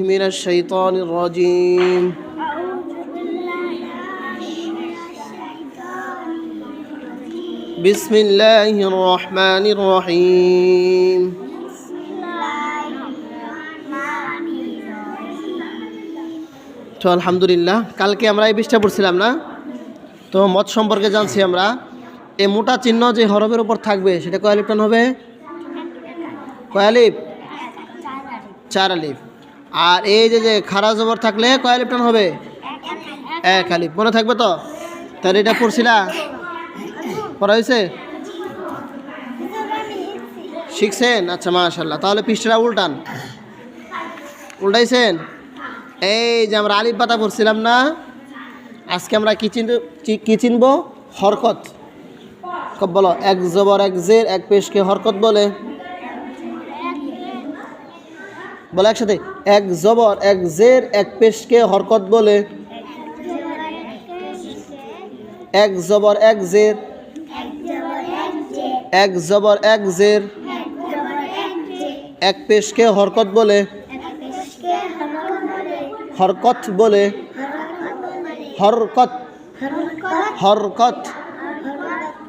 من الشيطان الرجيم أعوذ بالله من الشيطان الرجيم بسم الله الرحمن الرحيم بسم الله الرحمن الرحيم তো আলহামদুলিল্লাহ কালকে আমরা এই পৃষ্ঠা পড়ছিলাম না তো মত সম্পর্কে জানছি আমরা এই মোটা চিহ্ন যে হরফের উপর থাকবে সেটা কয় লিপ্টন হবে কয় আলিফ চার আলিফ আর এই যে যে খারা জবর থাকলে কয় লিপ্টন হবে? এক আলিফ মনে থাকবে তো? তাহলে এটা পড়ছিলা পড়া হয়েছে? শিখছেন? আচ্ছা মাশাল্লাহ তাহলে পৃষ্ঠাটা উল্টান। উল্টাইছেন? এই যে আমরা আলিফ পাতা পড়ছিলাম না? আজকে আমরা কি চিনব চি- কি চিনব? হরকত। বলো, এক জবর, এক জের, এক পেশকে হরকত বলে। বলো একসাথে, এক জবর, এক জের, এক পেশকে হরকত বলে। এক জবর, এক জের। এক জবর, এক জের। এক পেশকে হরকত বলে। হরকত বলে। হরকত। হরকত।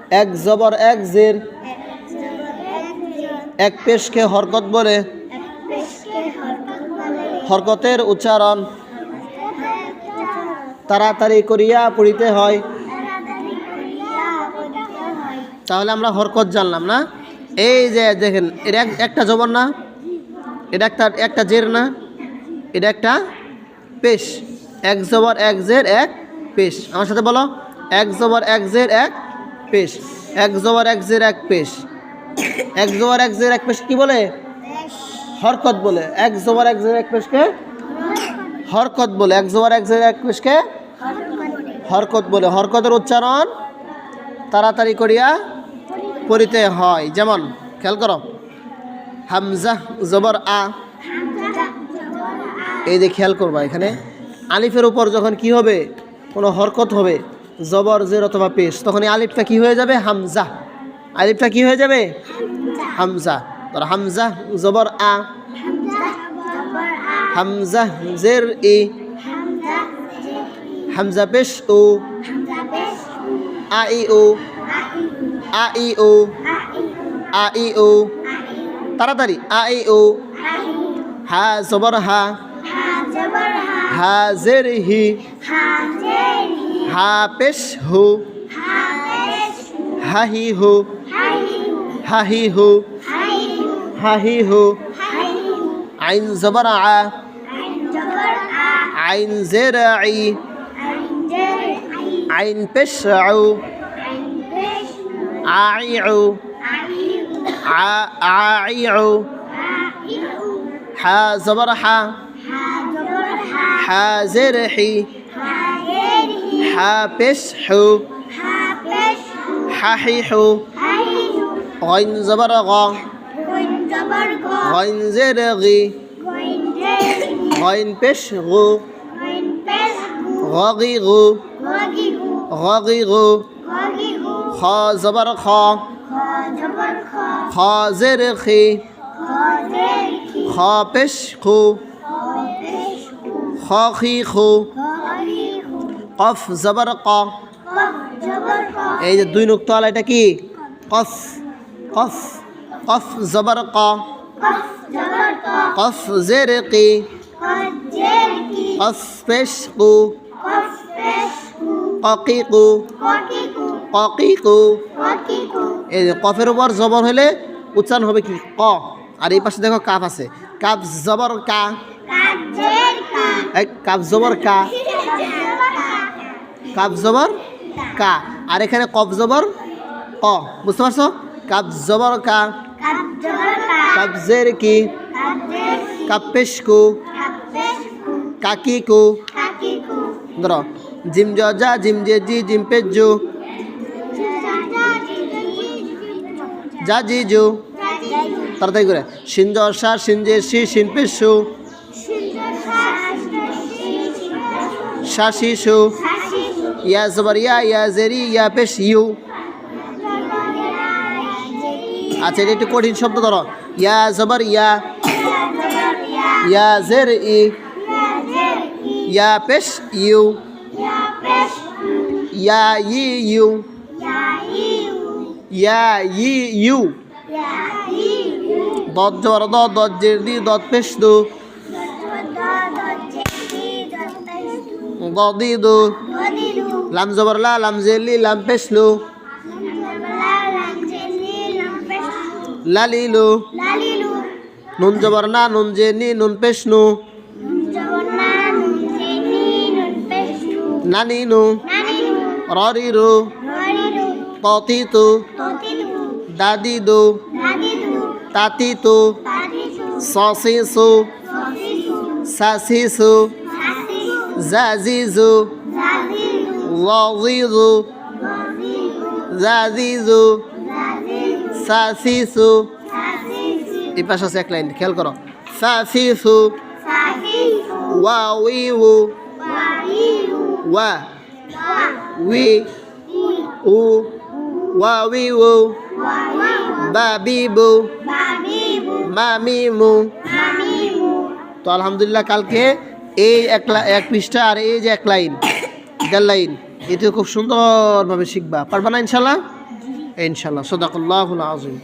এক জবর, এক জের। এক পেশকে হরকত বলে। হরকতের উচ্চারণ তাড়াতাড়ি করিয়া পড়িতে হয়। তাহলে আমরা হরকত জানলাম না? এই যে দেখেন, এটা এক- একটা জবর না? এটা একটা একটা জের না? এটা একটা পেশ। এক জবর, এক জের, এক পেশ। আমার সাথে বলো। এক জবর, এক জের, এক পেশ। এক জবর, এক জের, এক পেশ। এক জবর, এক জের, এক পেশ কি বলে? হরকত বলে। এক জবর এক জের এক পেশকে? হরকত বলে। এক জবর এক জের এক পেশকে? হরকত বলে। হরকতের উচ্চারণ তাড়াতাড়ি করিয়া পড়িতে হয়। যেমন, খেয়াল করো। হামজা, জবর, আ। এই যে খেয়াল করবা এখানে। আলিফের উপর যখন কি হবে? কোনো হরকত হবে। জবর, জের অথবা পেশ। তখন এই আলিফটা কি হয়ে যাবে? হামজা। আলিফটা কি হয়ে যাবে? হামজা। ধর হামজা, জবর, আ। হামজা জের ই। হামজা পেশ ও। আ ই ও। আ ই ও। আ ই ও। তাড়াতাড়ি। আ ই ও। হা জবর হা। হা জের হি। হা পেশ হু। হা হি হু। হা হি হু। عين زبرعة. عين زبرعة. عين زرعي. عين زرعي. عين بشعو. عين بشعو. عاعيعو زبرحة. حا زرحي. حا بشحو. ححيحو. غين زبرغة. غين زر غي غين بش غو غاغي غو غاغي غو خا زبر خا خا زر خي خا بش خو خا خي خو قف زبر قا এই যে দুই নুক্তাল এটা কি কফ কফ কফ জবর ক কফ জের কি কফ পেশ কু ককি কু ককি কু এই কফের উপর জবর হলে উচ্চারণ হবে কি? ক। আর এই পাশে দেখো কাপ আছে। কাপ জবর কা। কাপ জবর কা। কাপ জবর কা। আর এখানে কফ জবর ক। বুঝতে পারছ? কাপ জবর কা। কাপ জের কি কাপ পেশ কু? কাকি কু ধরো, জিম জ যা জিম জে জি জিম পে জু যা জি জু তাড়াতাড়ি করে। সিন জ সা সিন জে সি সিন পে সু সা সি সু ইয়া জবর ইয়া ইয়া জেরি, ইয়া পেশ ইউ আচ্ছা এটা একটু কঠিন শব্দ ধরো ইয়া জবর, ইয়া ইয়া জের ই. ইয়া পেশ ইউ. ইয়া ই ইউ. ইয়া ই ইউ. দত জবর, দ দত জের দি দত পেশ দু du. দ. লাম জবর লা, লাম জের লি, লাম পেশ লু pesh du. লালি লু La li lu. নুন জবর না নুন জে নি নুন পেশ নু Jawana nun je ni nun pesh du. নানি নু Nani lu. ররি রু Rori lu. ততি তু Toti lu. দাদি দু Dadi lu. তাতি তু Tadi su. সসি সু Sosi su. সাসি সু Sasi su. জাজি জু Zazi lu. ওয়াজি জু Wazi lu. জাজি জু Zazi lu. সাসি সু Sasi su. এই পাশে আছে এক লাইন খেয়াল করো সাসি সু Sasi su. ওয়াউই উ ওয়া উই. উ ওয়াউই উ Wari lu. বাবি বু Babi bu. মু তো আলহামদুলিল্লাহ কালকে এই এক এক পৃষ্ঠা আর এই যে এক লাইন দেড় লাইন এতে খুব সুন্দরভাবে শিখবা পারবা না ইনশাল্লাহ ইনশাল্লাহ সদাকুল্লাহুল আজিম